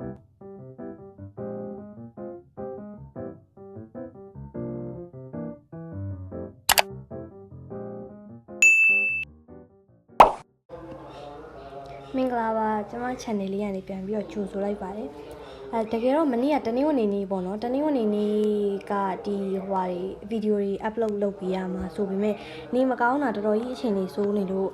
မင်္ဂလာပါကျွန်မ channel လေးကနေပြန်ပြီးတော့ကြိုဆိုလိုက်ပါတယ် အဲတကယ်တော့မနေ့ကတနေ့ဝင်နေနေပေါ့နော်တနေ့ဝင်နေနေကဒီဟိုဟာတွေဗီဒီယိုတွေ upload လုပ်ပေးရမှာဆိုပေမဲ့နေမကောင်းတာတော်တော်ကြီးအချိန်ကြီးစိုးနေလို့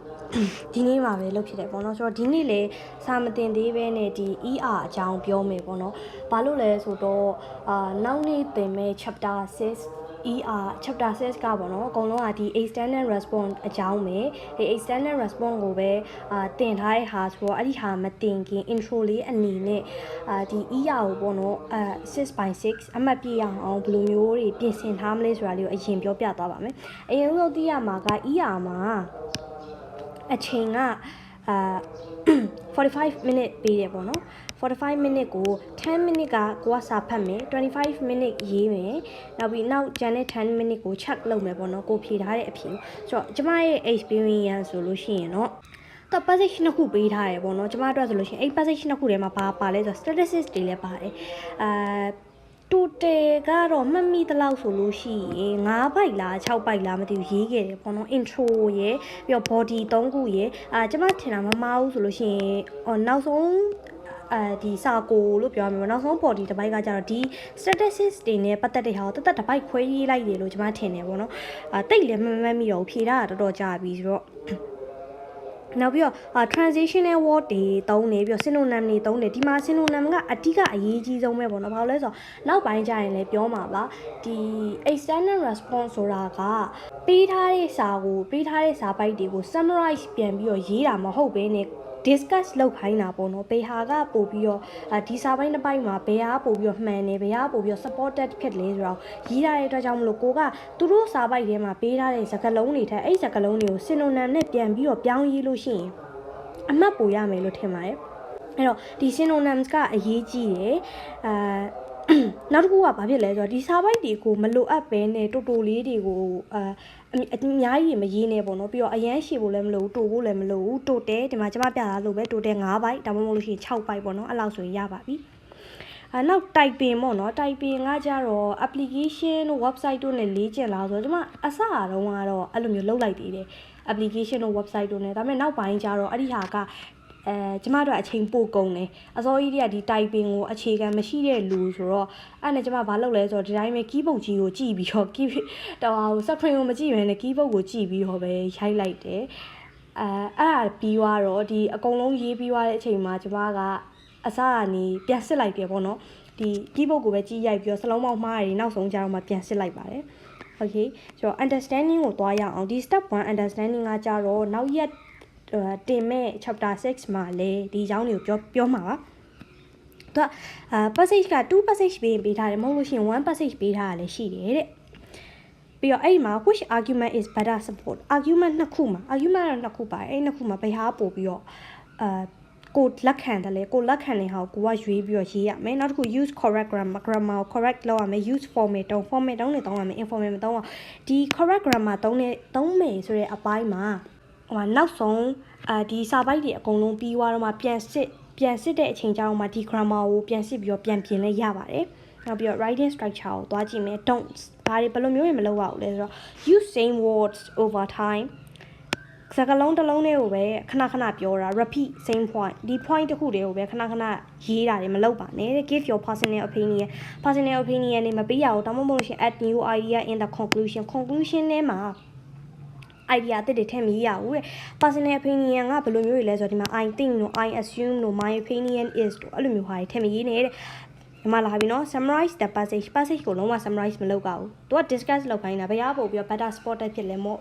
ဒီနေ့မှာပဲလုပ်ဖြစ်တယ်ပေါ့နော်ဆိုတော့ဒီနေ့လေစာမတင်သေးပဲနဲ့ဒီ ER အကြောင်းပြောမယ်ပေါ့နော်ဘာလို့လဲဆိုတော့အာနောက်နေ့သင်မဲ့ chapter 6 ER chapter 6ကပေါ့နော်အကုန်လုံးကဒီ extended response အကြောင်းပဲဒီ extended response ကိုပဲအာတင်ထားတဲ့ဟာဆိုတော့အဲ့ဒီဟာမတင်ခင် intro လေးအနေနဲ့အာဒီ ER ကိုပေါ့နော်အာ6 by 6အမှတ်ပြရအောင်ဘယ်လိုမျိုးတွေပြင်ဆင်ထားမလဲဆိုတာလေးကိုအရင်ပြောပြသွားပါမယ်အရင်ဆုံးသိရမှာက ER မှာအချိန်ကအာ45 minute ပေးတယ်ပေါ့နော် 45 minute ကို10 minute ကကိုကစာဖတ်မယ်25 minute ရေးမယ်နောက်ပြီးနောက်ကျန်တဲ့10 minute ကို check လုပ်မယ်ပေါ့နော်ကိုဖြေထားတဲ့အဖြေဆိုတော့ကျမရဲ့ experience ဆိုလို့ရှိရင်တော့တော့ passage နှစ်ခုပေးထားတယ်ပေါ့နော်ကျမတို့ဆိုလို့ရှိရင်အဲ့ passage နှစ်ခုထဲမှာဘာပါလဲဆိုတော့ statistics တွေလည်းပါတယ်အာ total ကတော့မှတ်မိသလောက်ဆိုလို့ရှိရင်9ဘိုက်လား6ဘိုက်လားမသိဘူးရေးခဲ့တယ်ပေါ့နော် intro ရယ်ပြီးတော့ body 3ခုရယ်အာကျမထင်တာမမှားဘူးဆိုလို့ရှိရင်အော်နောက်ဆုံး အဲဒီစာကိုလို့ပြောရမှာပေါ့နောက်ဆုံး body တစ်ပိုက်ကကြတော့ဒီ statistics တွေနဲ့ပတ်သက်တဲ့ဟာကိုတသက်တစ်ပိုက်ခွဲရေးလိုက်တယ်လို့ကျမထင်တယ်ပေါ့နော်အာတိတ်လည်းမမှတ်မိတော့ဘူးဖြေတာကတော်တော်ကြာပြီဆိုတော့နောက်ပြီးတော့အာ transitional word တွေတုံးနေပြီးတော့ synonym တွေတုံးနေဒီမှာ synonym ကအဓိကအရေးကြီးဆုံးပဲပေါ့နော်ဘာလို့လဲဆိုတော့နောက်ပိုင်းကျရင်လည်းပြောမှာပါဒီ external response ဆိုတာကပေးထားတဲ့စာကိုပေးထားတဲ့စာပိုက်တွေကို summarize ပြန်ပြီးတော့ရေးတာမဟုတ်ဘဲနဲ့ discuss လုပ်ခိုင်းတာပေါ့နော်ဘေဟာကပို့ပြီးတော့အာဒီစာပိုင်းတစ်ပိုင်းမှာဘယ်ဟာပို့ပြီးတော့မှန်နေဘယ်ဟာပို့ပြီးတော့ supported ဖြစ်လဲဆိုတော့ရေးထားတဲ့အတွက်ကြောင့်မလို့ကိုကသူတို့စာပိုက်ထဲမှာပေးထားတဲ့စကားလုံးတွေထက်အဲ့ဒီစကားလုံးတွေကို synonym နဲ့ပြန်ပြီးတော့ပြောင်းရေးလို့ရှိရင်အမှတ်ပိုရမယ်လို့ထင်ပါတယ်အဲ့တော့ဒီ synonyms ကအရေးကြီးတယ်အာ နောက်တစ်ခုကဘာဖြစ်လဲဆိုတော့ဒီစာပိုက်တွေကိုမလိုအပ်ပဲနဲ့တူတူလေးတွေကိုအာအမြအများကြီးမရေးနေပေါ့နော်ပြီးတော့အရန်ရှည်ဖို့လည်းမလိုဘူးတူဖို့လည်းမလိုဘူးတိုတဲဒီမှာကျွန်မပြတာလို့ပဲတိုတဲ9ဘိုက်ဒါမှမဟုတ်လို့ရှိရင်6ဘိုက်ပေါ့နော်အဲ့လောက်ဆိုရင်ရပါပြီအဲနောက် typing ပေါ့နော် typing ကကြတော့ application တို့ website တို့နဲ့လေးကျင်လာဆိုတော့ကျွန်မအစအတုန်းကတော့အဲ့လိုမျိုးလုပ်လိုက်သေးတယ် application တို့ website တို့နဲ့ဒါပေမဲ့နောက်ပိုင်းကျတော့အဲ့ဒီဟာက အဲကျမတို့အချိန်ပို့ကုန်တယ်အစောကြီးတည်းကဒီ typing ကိုအခြေခံမရှိတဲ့လူဆိုတော့အဲ့နဲ့ကျမဘာလုပ်လဲဆိုတော့ဒီတိုင်းပဲ keyboard ကြီးကိုကြည့်ပြီးတော့ key တော့ဟို screen ကိုမကြည့်ဘဲနဲ့ keyboard ကိုကြည့်ပြီးတော့ပဲရိုက်လိုက်တယ်အဲအဲ့ဒါပြီးသွားတော့ဒီအကုန်လုံးရေးပြီးသွားတဲ့အချိန်မှာကျမကအစကနေပြန်စစ်လိုက်တယ်ပေါ့နော်ဒီ keyboard ကိုပဲကြည့်ရိုက်ပြီးတော့စလုံးပေါင်းမှားတယ်နောက်ဆုံးကျတော့မှပြန်စစ်လိုက်ပါတယ် okay ဆိုတော့ understanding ကိုသွားရအောင်ဒီ step 1 understanding ကကြတော့နောက်ရက်ဟို တင်မဲ့ chapter 6မှာလေဒီအကြောင်းတွေကိုပြောပြောမှာပါသူကအာ passage က2 passage ပေးရင်ပေးထားတယ်မဟုတ်လို့ရှိရင်1 passage ပေးထားတာလည်းရှိတယ်တဲ့ပြီးတော့အဲ့ဒီမှာ which argument is better support argument နှစ်ခုမှာ argument ကတော့နှစ်ခုပါတယ်အဲ့ဒီနှစ်ခုမှာဘယ်ဟာပို့ပြီးတော့အာကိုလက်ခံတယ်လေကိုလက်ခံတဲ့ဟာကိုကိုကရွေးပြီးတော့ရေးရမယ်နောက်တစ်ခု use correct grammar grammar ကို correct လုပ်ရမယ် use format တုံး format တုံးနဲ့တုံးရမယ် informal မတုံးအောင်ဒီ correct grammar တုံးနဲ့တုံးမယ်ဆိုတဲ့အပိုင်းမှာ ဟိုနောက်ဆုံးအာဒီစာပိုက်တွေအကုန်လုံးပြီးသွားတော့မှပြန်စစ်ပြန်စစ်တဲ့အချိန်ကျတော့မှဒီ grammar ကိုပြန်စစ်ပြီးတော့ပြန်ပြင်လဲရပါတယ်နောက်ပြီးတော့ writing structure ကိုသွားကြည့်မယ် don't ဘာတွေဘယ်လိုမျိုးတွေမလုပ်ရဘူးလဲဆိုတော့ use same words over time စကားလုံးတစ်လုံးလေးကိုပဲခဏခဏပြောတာ repeat same point ဒီ point တစ်ခုတည်းကိုပဲခဏခဏရေးတာတွေမလုပ်ပါနဲ့ give your personal opinion personal opinion တွေမပေးရဘူးဒါမှမဟုတ်လို့ရှိရင် add new idea in the conclusion conclusion ထဲမှာ idea အသစ်တွေထည့်မရဘူးတဲ့ personal opinion ကဘယ်လိုမျိုးတွေလဲဆိုတော့ဒီမှာ I think တို့ I assume တို့ my opinion is တို့အဲ့လိုမျိုးဟာတွေထည့်မရနဲ့တဲ့ဒီမှာလာပြီနော် summarize the passage passage ကိုလုံးဝ summarize မလုပ်ကြဘူးသူက discuss လုပ်ခိုင်းတာဘယ်ရပို့ပြီးတော့ better spotted ဖြစ်လဲမော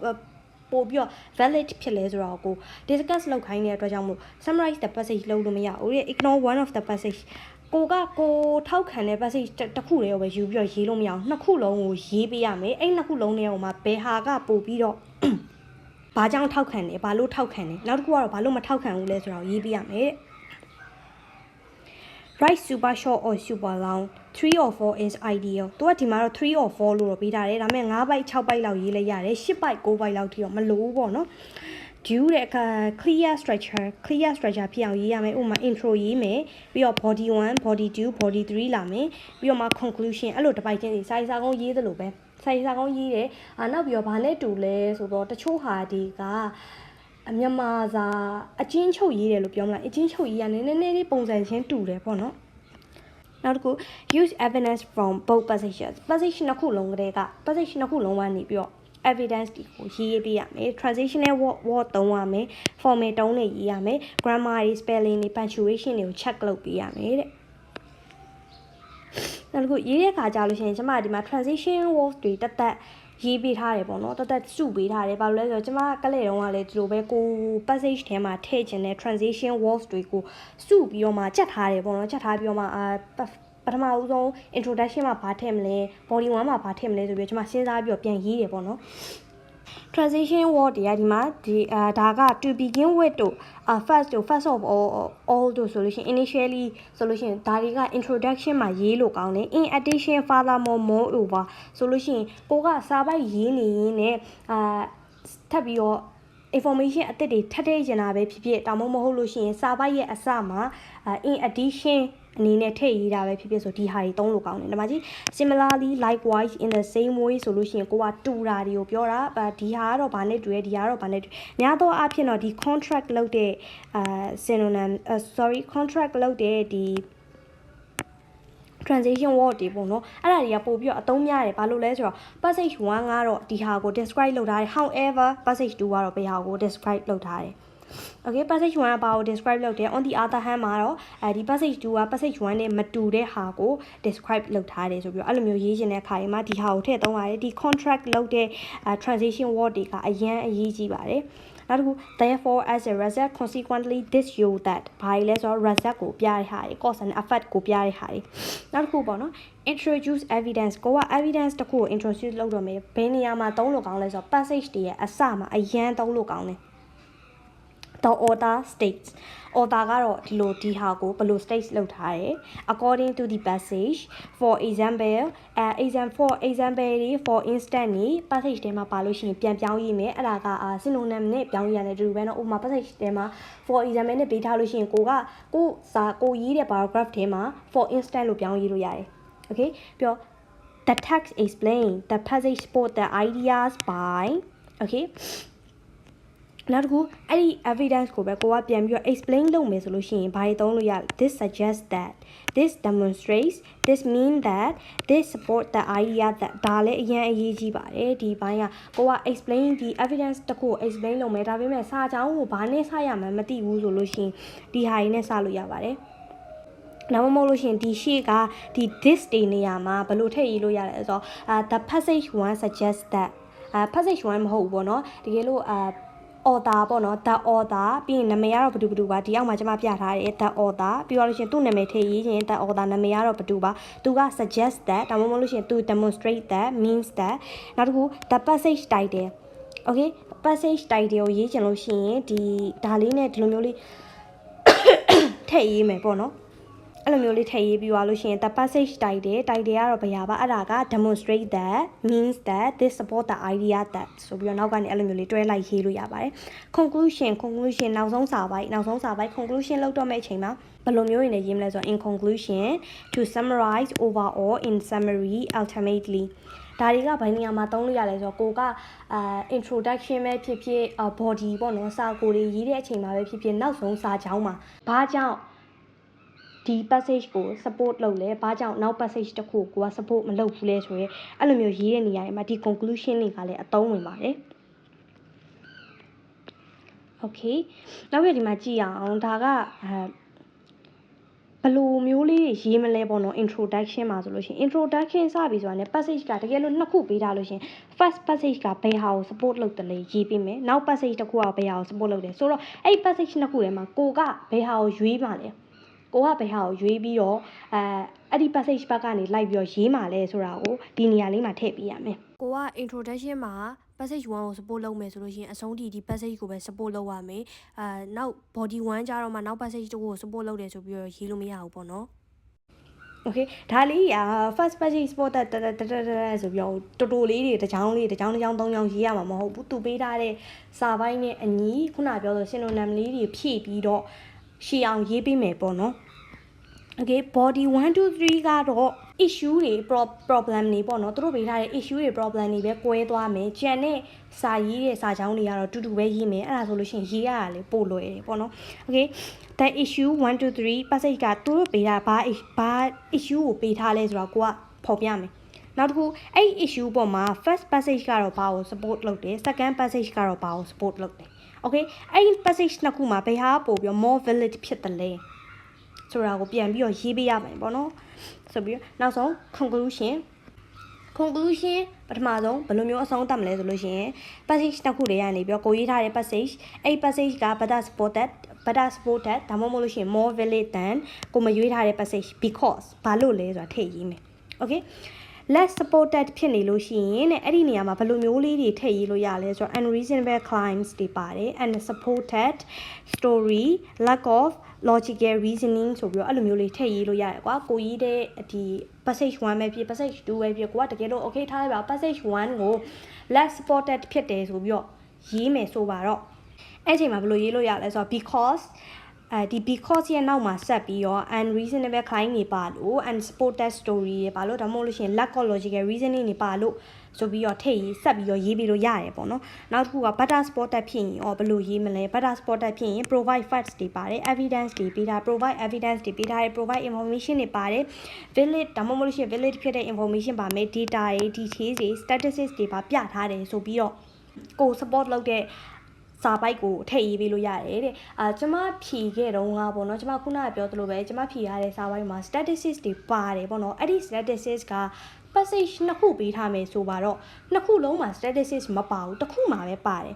ပို့ပြီးတော့ valid ဖြစ်လဲဆိုတော့ကို discuss လုပ်ခိုင်းတဲ့အတွက်ကြောင့်မို့ summarize the passage လုပ်လို့မရဘူးတဲ့ ignore one of the passage ကိုကကိုထောက်ခံတဲ့ passage တစ်ခုတည်းကိုပဲယူပြီးတော့ရေးလို့မရအောင်နှစ်ခုလုံးကိုရေးပေးရမယ်အဲ့နှစ်ခုလုံးထဲကိုမှဘယ်ဟာကပို့ပြီးတော့ ဘာကြောင့်ထောက်ခံလဲဘာလို့ထောက်ခံလဲနောက်တစ်ခုကတော့ဘာလို့မထောက်ခံဘူးလဲဆိုတော့ရေးပြရမယ်တဲ့ right super short or super long 3 or 4 is ideal သူကဒီမှာတော့3 or 4လို့တော့ပေးထားတယ်ဒါပေမဲ့9 byte 6 byte လောက်ရေးလိုက်ရတယ်10 byte 9 byte လောက်ထိတော့မလိုဘူးပေါ့နော် due တဲ့အခါ clear structure clear structure ဖြစ်အောင်ရေးရမယ်ဥပမာ intro ရေးမယ်ပြီးတော့ body 1 body 2 body 3လာမယ်ပြီးတော့မှ conclusion အဲ့လိုတစ်ပိုက်ချင်းစီစာရေးစာကုန်းရေးသလိုပဲ စာရေးစာကုန်းရေးတယ်အာနောက်ပြီးတော့ဘာနဲ့တူလဲဆိုတော့တချို့ဟာဒီကအမြန်မာစာအချင်းချုပ်ရေးတယ်လို့ပြောမလားအချင်းချုပ်ရေးရနည်းနည်းလေးပုံစံချင်းတူတယ်ပေါ့နော်နောက်တစ်ခု use evidence from both passages passage နှစ်ခုလုံးကတည်းက passage နှစ်ခုလုံးကနေပြီးတော့ evidence ကိုရေးရေးပေးရမယ် transitional word word သုံးရမယ် formal တုံးတွေရေးရမယ် grammar တွေ spelling တွေ punctuation တွေကို check လုပ်ပေးရမယ်တဲ့ နောက်တစ်ခုရေးတဲ့အခါကြာလို့ရှိရင်ကျမဒီမှာ transition words တွေတက်တက်ရေးပေးထားတယ်ပေါ့နော်တက်တက်စုပေးထားတယ်ဘာလို့လဲဆိုတော့ကျမကလည်းတုန်းကလည်းဒီလိုပဲကို passage ထဲမှာထည့်ခြင်းတဲ့ transition words တွေကိုစုပြီးတော့မှကြက်ထားတယ်ပေါ့နော်ကြက်ထားပြီးတော့မှအာပထမဦးဆုံး introduction မှာဘာထည့်မလဲ body 1မှာဘာထည့်မလဲဆိုပြီးကျွန်မစဉ်းစားပြီးတော့ပြန်ရေးတယ်ပေါ့နော် transition word တွေကဒီမှာဒီအာဒါက to begin with တို့ uh, first တို့ first of all all တို့ဆိုလို့ရှိရင် initially ဆိုလို့ရှိရင်ဒါတွေက introduction မှာရေးလို့ကောင်းတယ် in addition furthermore moreover ဆိုလို့ရှိရင်ကိုကစာပိုက်ရေးနေရင်းနဲ့အာထပ်ပြီးတော့ information အသစ်တွေထပ်ထည့်ကျင်တာပဲဖြစ်ဖြစ်တောင်မမဟုတ်လို့ရှိရင်စာပိုက်ရဲ့အစမှာ in addition အနေနဲ့ထည့်ရေးတာပဲဖြစ်ဖြစ်ဆိုဒီဟာတွေသုံးလို့ကောင်းတယ်ဒီမှာကြီး similarly likewise in the same way ဆိုလို့ရှိရင်ကိုကတူတာတွေကိုပြောတာဒီဟာကတော့ဗာနဲ့တူရဲဒီဟာကတော့ဗာနဲ့တူများသောအားဖြင့်တော့ဒီ contract လုပ်တဲ့အာ synonym sorry contract လုပ်တဲ့ဒီ transition word တွေပေါ့နော်အဲ့ဒါတွေကပို့ပြီးတော့အသုံးများတယ်ဘာလို့လဲဆိုတော့ passage 1ကတော့ဒီဟာကို describe လုပ်ထားတယ် however passage 2ကတော့ဘယ်ဟာကို describe လုပ်ထားတယ် okay passage 1ကဘာကို describe လုပ်တယ် on the other hand မှာတော့အဲဒီ passage 2က passage 1နဲ့မတူတဲ့ဟာကို describe လုပ်ထားတယ်ဆိုပြီးတော့အဲ့လိုမျိုးရေးချင်တဲ့အခါတွေမှာဒီဟာကိုထည့်သုံးရတယ်ဒီ contract လုပ်တဲ့ transition word တွေကအရန်အရေးကြီးပါတယ်နောက်တစ်ခု therefore as a result consequently this show that ဘာလဲဆိုတော့ result ကိုပြရတဲ့ဟာတွေ cause and effect ကိုပြရတဲ့ဟာတွေနောက်တစ်ခုပေါ့နော် introduce evidence ကိုက evidence တစ်ခုကို introduce လုပ်တော့မယ်ဘယ်နေရာမှာသုံးလို့ကောင်းလဲဆိုတော့ passage တွေရဲ့အစမှာအရန်သုံးလို့ကောင်းတယ် the order states order ကတော့ဒီလိုဒီဟာကိုဘယ်လို states လုပ်ထားတယ် according to the passage for example အဲ example for example တွေ for instance နေ passage ထဲမှာပါလို့ရှိရင်ပြန်ပြောင်းရေးမယ်အဲ့ဒါက synonym နဲ့ပြောင်းရေးရတယ်တူပဲเนาะဥပမာ passage ထဲမှာ for example နဲ့ပေးထားလို့ရှိရင်ကိုကကိုစာကိုရေးတဲ့ paragraph ထဲမှာ for instance လို့ပြောင်းရေးလို့ရတယ် okay ပြော the text explain the passage support the ideas by okay နောက်တစ်ခုအဲ့ဒီ evidence ကိုပဲကိုကပြန်ပြီးတော့ explain လုပ်မယ်ဆိုလို့ရှိရင်ဘာတွေသုံးလို့ရလဲ this suggests that this demonstrates this mean that this support the idea that ဒါလည်းအရင်အရေးကြီးပါတယ်ဒီဘိုင်းကကိုက explain ဒီ evidence တခုကို explain လုပ်မယ်ဒါပေမဲ့စာကြောင်းကိုဘာနဲ့စရမှန်းမသိဘူးဆိုလို့ရှိရင်ဒီဟာတွေနဲ့စလို့ရပါတယ်နောက်မဟုတ်လို့ရှင်ဒီရှေ့ကဒီ this တွေနေရာမှာဘယ်လိုထည့်ရေးလို့ရလဲဆိုတော့ the passage 1 suggests that အာ passage 1မဟုတ်ဘူးပေါ့နော်တကယ်လို့အာ author ပေါ့နော် the author ပြီးရင်နာမည်ကတော့ဘယ်သူဘယ်သူပါဒီအောက်မှာကျွန်မပြထားတယ် the author ပြီးတော့လို့ရှိရင်သူ့နာမည်ထည့်ရေးရင် the author နာမည်ကတော့ဘယ်သူပါသူက suggest that ဒါမှမဟုတ်လို့ရှိရင်သူ demonstrate that means that နောက်တစ်ခု the passage title okay passage title ကိုရေးချင်လို့ရှိရင်ဒီဒါလေးနဲ့ဒီလိုမျိုးလေးထည့်ရေးမယ်ပေါ့နော် အဲ့လိုမျိုးလေးထည့်ရေးပြီးသွားလို့ရှိရင် the passage title title ကတော့ဘယ်ဟာပါအဲ့ဒါက demonstrate that means that this support the idea that ဆိုပြီးတော့နောက်ကနေအဲ့လိုမျိုးလေးတွဲလိုက်ရေးလို့ရပါတယ် conclusion conclusion နောက်ဆုံးစာပိုင်းနောက်ဆုံးစာပိုင်း conclusion လောက်တော့မယ့်အချိန်မှာဘယ်လိုမျိုးရင်းနဲ့ရေးမလဲဆိုတော့ in conclusion to summarize overall in summary ultimately ဒါတွေကဘယ်နေရာမှာသုံးလို့ရလဲဆိုတော့ကိုကအာ introduction ပဲဖြစ်ဖြစ် body ပေါ့နော်စာကိုတွေရေးတဲ့အချိန်မှာပဲဖြစ်ဖြစ်နောက်ဆုံးစာကြောင်းမှာဘာကြောင့် ဒီ passage ကို support လုပ်လဲဘာကြောင့်နောက် passage တစ်ခုကိုက support မလုပ်ဘူးလဲဆိုရဲအဲ့လိုမျိုးရေးတဲ့နေရာတွေမှာဒီ conclusion တွေကလည်းအသုံးဝင်ပါတယ် okay နောက်ပြဒီမှာကြည့်အောင်ဒါကအဲဘယ်လိုမျိုးလေးရေးမလဲပေါ့နော် introduction မှာဆိုလို့ရှိရင် introduction စပြီဆိုတာ ਨੇ passage ကတကယ်လို့နှစ်ခုပေးထားလို့ရှိရင် first passage ကဘယ်ဟာကို support လုပ်တယ်လဲရေးပေးမယ်နောက် passage တစ်ခုကဘယ်ဟာကို support လုပ်တယ်ဆိုတော့အဲ့ passage နှစ်ခုထဲမှာကိုကဘယ်ဟာကိုရွေးပါလဲ ကိုကဘယ်ဟာကိုရွေးပြီးတော့အဲအဲ့ဒီ passage ဘက်ကနေလိုက်ပြီးတော့ရေးမှာလဲဆိုတာကိုဒီနေရာလေးမှာထည့်ပေးရမယ်ကိုက introduction မှာ passage 1ကို support လုပ်မယ်ဆိုလို့ရှိရင်အဆုံးထိဒီ passage ကိုပဲ support လုပ်ရမယ်အာနောက် body 1ကြတော့မှနောက် passage တစ်ခုကို support လုပ်တယ်ဆိုပြီးတော့ရေးလို့မရဘူးပေါ့နော် okay ဒါလေးက first page sport တတတတတဆိုပြီးတော့တူတူလေးတွေတစ်ချောင်းလေးတစ်ချောင်းတစ်ချောင်းသုံးချောင်းရေးရမှာမဟုတ်ဘူးသူပေးထားတဲ့စာပိုင်းနဲ့အညီခုနပြောဆိုရှင်လိုနမ်လေးတွေဖြည့်ပြီးတော့ရှီအောင်ရေးပေးမယ်ပေါ့နော် okay body 1 2 3ကတော့ issue တွေ pro- problem တွေပေါ့နော်သူတို့ပေးထားတဲ့ issue တွေ problem တွေပဲ꿰သွားမယ်ကြံတဲ့စာရေးတဲ့စာကြောင်းတွေကတော့တူတူပဲရေးမယ်အဲ့ဒါဆိုလို့ရှိရင်ရေးရတာလေပို့လွယ်တယ်ပေါ့နော် okay that issue 1 2 3 passage ကသူတို့ပေးတာဘာဘာ issue ကိုပေးထားလဲဆိုတော့ကိုကဖော်ပြမယ်နောက်တစ်ခုအဲ့ issue ပေါ်မှာ first passage ကတော့ဘာကို support လုပ်တယ် second passage ကတော့ဘာကို support လုပ်တယ် okay အဲ့ passage နှစ်ခုမှာဘယ်ဟာပို့ပြီး more valid ဖြစ်တယ်လဲ ဆိုတာကိုပြန်ပြီးတော့ရေးပေးရမယ်ပေါ့နော်ဆိုပြီးတော့နောက်ဆုံး conclusion conclusion ပထမဆုံးဘယ်လိုမျိုးအဆုံးသတ်မလဲဆိုလို့ရှိရင် passage တစ်ခုတည်းရနေပြီးတော့ကိုရေးထားတဲ့ passage အဲ့ passage က better supported better supported ဒါမှမဟုတ်လို့ရှိရင် more valid than ကိုမရွေးထားတဲ့ passage because ဘာလို့လဲဆိုတာထည့်ရေးမယ် okay less supported ဖြစ်နေလို့ရှိရင်တဲ့အဲ့ဒီနေရာမှာဘယ်လိုမျိုးလေးတွေထည့်ရေးလို့ရလဲဆိုတော့ unreasonable claims တွေပါတယ် unsupported story lack of logical reasoning ဆိုပြီးတော့အဲ့လိုမျိုးလေးထည့်ရေးလို့ရတယ်ကွာကိုကြီးတဲ့ဒီ passage 1ပဲဖြစ် passage 2ပဲဖြစ်ကိုကတကယ်လို့ okay ထားလိုက်ပါ passage 1ကို less supported ဖြစ်တယ်ဆိုပြီးတော့ရေးမယ်ဆိုပါတော့အဲ့ချိန်မှာဘယ်လိုရေးလို့ရလဲဆိုတော့ because အဲဒီ because ရဲ့နောက်မှာဆက်ပြီးတော့ unreasonable claim တွေပါလို့ unsupported story တွေပါလို့ဒါမှမဟုတ်လို့ရှိရင် lack of logical reasoning တွေပါလို့ဆိုပြီးတော့ထည့်ရေးဆက်ပြီးတော့ရေးပြီးလို့ရတယ်ပေါ့နော်နောက်တစ်ခုက butter supported ဖြစ်ရင်ရောဘယ်လိုရေးမလဲ butter supported ဖြစ်ရင် provide facts တွေပါတယ် evidence တွေပေးထား provide evidence တွေပေးထားတယ် provide information တွေပါတယ် valid ဒါမှမဟုတ်လို့ရှိရင် valid ဖြစ်တဲ့ information ပါမယ် data တွေ details တွေ statistics တွေပါပြထားတယ်ဆိုပြီးတော့ကို support လုပ်တဲ့ စာပိုက်ကိုထည့်ရေးပေးလို့ရတယ်တဲ့အာကျမဖြီခဲ့တော့ငါပေါ့နော်ကျမခုနကပြောသလိုပဲကျမဖြီရတဲ့စာပိုက်မှာ statistics တွေပါတယ်ပေါ့နော်အဲ့ဒီ statistics က passage နှစ်ခုပေးထားမယ်ဆိုပါတော့နှစ်ခုလုံးမှာ statistics မပါဘူးတစ်ခုမှပဲပါတယ်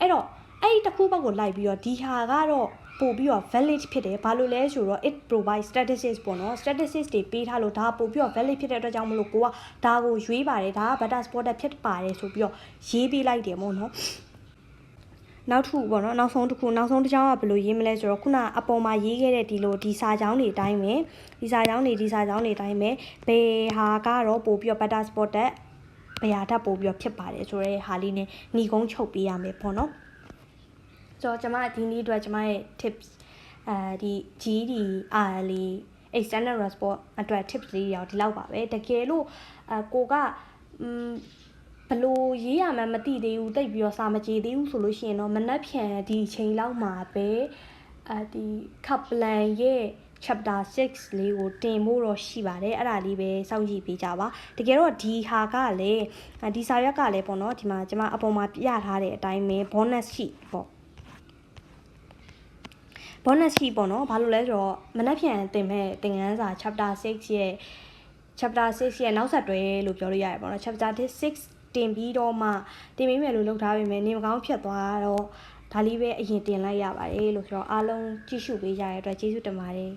အဲ့တော့အဲ့ဒီတစ်ခုဘက်ကိုလိုက်ပြီးတော့ဒီဟာကတော့ပို့ပြီးတော့ valid ဖြစ်တယ်ဘာလို့လဲဆိုတော့ it provide statistics ပေါ့နော် statistics တွေပေးထားလို့ဒါပို့ပြီးတော့ valid ဖြစ်တဲ့အတွက်ကြောင့်မလို့ကိုကဒါကိုရွေးပါတယ်ဒါက better supported ဖြစ်ပါတယ်ဆိုပြီးတော့ရေးပေးလိုက်တယ်ပေါ့နော် နောက်တစ်ခုပေါ့နော်နောက်ဆုံးတစ်ခုနောက်ဆုံးတစ်ကြောင်းကဘယ်လိုရေးမလဲဆိုတော့ခုနအပေါ်မှာရေးခဲ့တဲ့ဒီလိုဒီစာကြောင်းတွေအတိုင်းပဲဒီစာကြောင်းတွေဒီစာကြောင်းတွေအတိုင်းပဲဘယ်ဟာကတော့ပို့ပြီးတော့ better supported ဘယ်ဟာထပ်ပို့ပြီးတော့ဖြစ်ပါတယ်ဆိုတဲ့ဟာလေးနဲ့ညီကုန်းချုပ်ပေးရမယ်ပေါ့နော်ဆိုတော့ကျွန်မဒီနေ့အတွက်ကျွန်မရဲ့ tips အဲဒီ GD RL external response အတွက် tips လေးရောဒီလောက်ပါပဲတကယ်လို့အကိုကอืม ဘလို့ရေးရမှန်းမသိသေးဘူးတိတ်ပြီးတော့စာမကြေသေးဘူးဆိုလို့ရှိရင်တော့မနှက်ဖြန်ဒီချိန်လောက်မှာပဲအဲဒီ Kaplan ရဲ့ chapter 6လေးကိုတင်ဖို့တော့ရှိပါတယ်အဲ့ဒါလေးပဲစောင့်ကြည့်ပေးကြပါတကယ်တော့ဒီဟာကလည်းဒီစာရွက်ကလည်းပေါ့နော်ဒီမှာကျွန်မအပေါ်မှာပြထားတဲ့အတိုင်းပဲ bonus sheet ပေါ့ bonus sheet ပေါ့နော်ဘာလို့လဲဆိုတော့မနှက်ဖြန်တင်မဲ့သင်ခန်းစာ chapter 6ရဲ့ chapter 6ရဲ့နောက်ဆက်တွဲလို့ပြောလို့ရတယ်ပေါ့နော် chapter 6 တင်ပြီးတော့မှတင်ပေးမယ်လို့လုပ်ထားပေမဲ့နေမကောင်းဖြစ်သွားတော့ဒါလေးပဲအရင်တင်လိုက်ရပါတယ်လို့ဆိုတော့အားလုံးကြည့်ရှုပေးကြတဲ့အတွက်ကျေးဇူးတင်ပါတယ်